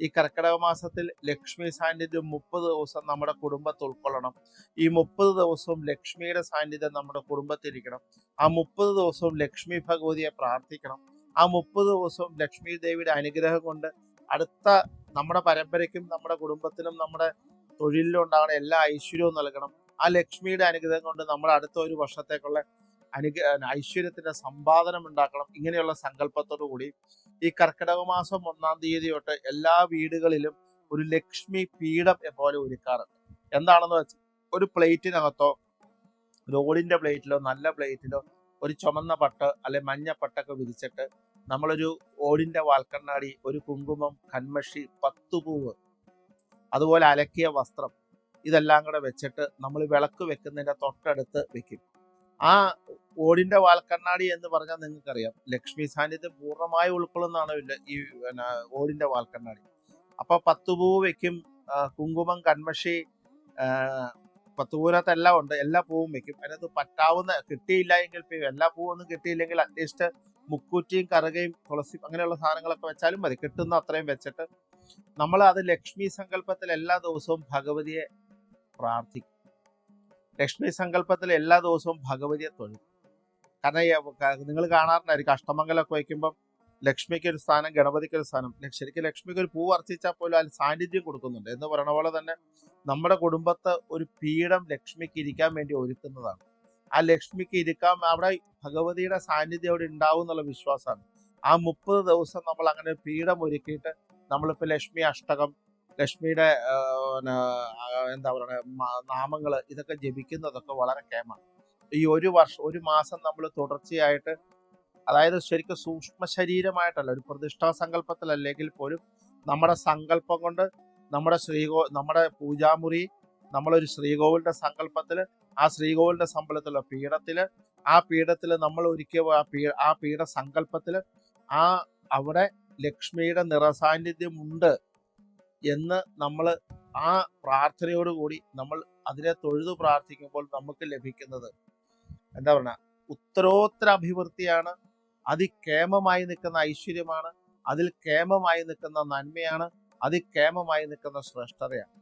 ഈ കർക്കിടക മാസത്തിൽ ലക്ഷ്മി സാന്നിധ്യം മുപ്പത് ദിവസം നമ്മുടെ കുടുംബത്തിൽ ഉൾക്കൊള്ളണം. ഈ മുപ്പത് ദിവസവും ലക്ഷ്മിയുടെ സാന്നിധ്യം നമ്മുടെ കുടുംബത്തിരിക്കണം ആ മുപ്പത് ദിവസവും ലക്ഷ്മി ഭഗവതിയെ പ്രാർത്ഥിക്കണം. ആ മുപ്പത് ദിവസവും ലക്ഷ്മി ദേവിയുടെ അനുഗ്രഹം കൊണ്ട് അടുത്ത നമ്മുടെ പരമ്പരയ്ക്കും നമ്മുടെ കുടുംബത്തിനും നമ്മുടെ തൊഴിലിലും ഉണ്ടാകുന്ന എല്ലാ ഐശ്വര്യവും നൽകണം. ആ ലക്ഷ്മിയുടെ അനുഗ്രഹം കൊണ്ട് നമ്മുടെ അടുത്ത ഒരു വർഷത്തേക്കുള്ള അനുഗ ഐശ്വര്യത്തിന്റെ സമ്പാദനം ഉണ്ടാക്കണം ഇങ്ങനെയുള്ള സങ്കല്പത്തോടു കൂടി ഈ കർക്കിടക മാസം ഒന്നാം തീയതി തൊട്ട് എല്ലാ വീടുകളിലും ഒരു ലക്ഷ്മി പീഠം പോലെ ഒരുക്കാറുണ്ട്. എന്താണെന്ന് വെച്ചാൽ ഒരു പ്ലേറ്റിനകത്തോ റോഡിന്റെ പ്ലേറ്റിലോ നല്ല പ്ലേറ്റിലോ ഒരു ചുമന്ന പട്ട് അല്ലെ മഞ്ഞ പട്ടൊക്കെ വിരിച്ചിട്ട് നമ്മളൊരു ഓടിന്റെ വാൽക്കണ്ണാടി ഒരു കുങ്കുമം കൺമഷി പത്തുപൂവ് അതുപോലെ അലക്കിയ വസ്ത്രം ഇതെല്ലാം കൂടെ വെച്ചിട്ട് നമ്മൾ വിളക്ക് വെക്കുന്നതിന്റെ തൊട്ടടുത്ത് വെക്കും. ആ ഓടിന്റെ വാൽക്കണ്ണാടി എന്ന് പറഞ്ഞാൽ നിങ്ങൾക്കറിയാം. ലക്ഷ്മി സാന്നിധ്യം പൂർണമായി ഉൾക്കൊള്ളുന്നതാണ് ഈ ഓടിന്റെ വാൽക്കണ്ണാടി. അപ്പൊ പത്തുപൂ വെക്കും കുങ്കുമം കൺമഷി പത്തുപൂരത്ത് പത്ത് എല്ലാം ഉണ്ട്. എല്ലാ പൂവും വെക്കും. അതിനകത്ത് പറ്റാവുന്ന കിട്ടിയില്ല എങ്കിൽ എല്ലാ പൂവും ഒന്നും കിട്ടിയില്ലെങ്കിൽ അറ്റ്ലീസ്റ്റ് മുക്കൂറ്റിയും കറുകയും തുളസി അങ്ങനെയുള്ള സാധനങ്ങളൊക്കെ വെച്ചാലും മതി. കിട്ടുന്ന അത്രയും വെച്ചിട്ട് നമ്മൾ അത് ലക്ഷ്മി സങ്കല്പത്തിൽ എല്ലാ ദിവസവും ഭഗവതിയെ പ്രാർത്ഥിക്കും. ലക്ഷ്മി സങ്കല്പത്തിൽ എല്ലാ ദിവസവും ഭഗവതിയെ തൊഴും. കാരണം നിങ്ങൾ കാണാറുണ്ടായിരിക്കും അഷ്ടമംഗലമൊക്കെ വയ്ക്കുമ്പം ലക്ഷ്മിക്ക് ഒരു സ്ഥാനം ഗണപതിക്ക് ഒരു സ്ഥാനം. ശരിക്കും ലക്ഷ്മിക്ക് ഒരു പൂ അർച്ചിച്ചാൽ പോലും അതിൽ സാന്നിധ്യം കൊടുക്കുന്നുണ്ട് എന്ന് പറയുന്ന പോലെ തന്നെ നമ്മുടെ കുടുംബത്തെ ഒരു പീഠം ലക്ഷ്മിക്ക് ഇരിക്കാൻ വേണ്ടി ഒരുക്കുന്നതാണ്. ആ ലക്ഷ്മിക്ക് ഇരിക്കാൻ അവിടെ ഭഗവതിയുടെ സാന്നിധ്യം അവിടെ ഉണ്ടാവും എന്നുള്ള വിശ്വാസമാണ്. ആ മുപ്പത് ദിവസം നമ്മൾ അങ്ങനെ പീഠം ഒരുക്കിയിട്ട് നമ്മളിപ്പോൾ ലക്ഷ്മി അഷ്ടകം ലക്ഷ്മിയുടെ എന്താ പറയുക നാമങ്ങൾ ഇതൊക്കെ ജപിക്കുന്നതൊക്കെ വളരെ കേമാണ് ഈ ഒരു വർഷം ഒരു മാസം നമ്മൾ തുടർച്ചയായിട്ട് അതായത് ശരിക്കും സൂക്ഷ്മ ശരീരമായിട്ടല്ല ഒരു പ്രതിഷ്ഠാ സങ്കല്പത്തിലല്ലെങ്കിൽ പോലും നമ്മുടെ സങ്കല്പം കൊണ്ട് നമ്മുടെ ശ്രീകോ നമ്മുടെ പൂജാമുറി നമ്മളൊരു ശ്രീകോവിലിന്റെ സങ്കല്പത്തിൽ ആ ശ്രീകോവിലിന്റെ സമ്പലത്തിലുള്ള പീഠത്തിൽ ആ പീഠത്തിൽ നമ്മൾ ഒരിക്കൽ ആ പീ ആ പീഠ സങ്കല്പത്തിൽ ആ അവിടെ ലക്ഷ്മിയുടെ നിറസാന്നിധ്യമുണ്ട് എന്ന് നമ്മൾ ആ പ്രാർത്ഥനയോടുകൂടി നമ്മൾ അതിനെ തൊഴുതു പ്രാർത്ഥിക്കുമ്പോൾ നമുക്ക് ലഭിക്കുന്നത്. എന്താ പറയുക ഉത്തരോത്തര അഭിവൃദ്ധിയാണ് അതികേമമായി നിൽക്കുന്ന ഐശ്വര്യമാണ്. അതിൽ കേമമായി നിൽക്കുന്ന നന്മയാണ്. അതികേമമായി നിൽക്കുന്ന ശ്രേഷ്ഠതയാണ്.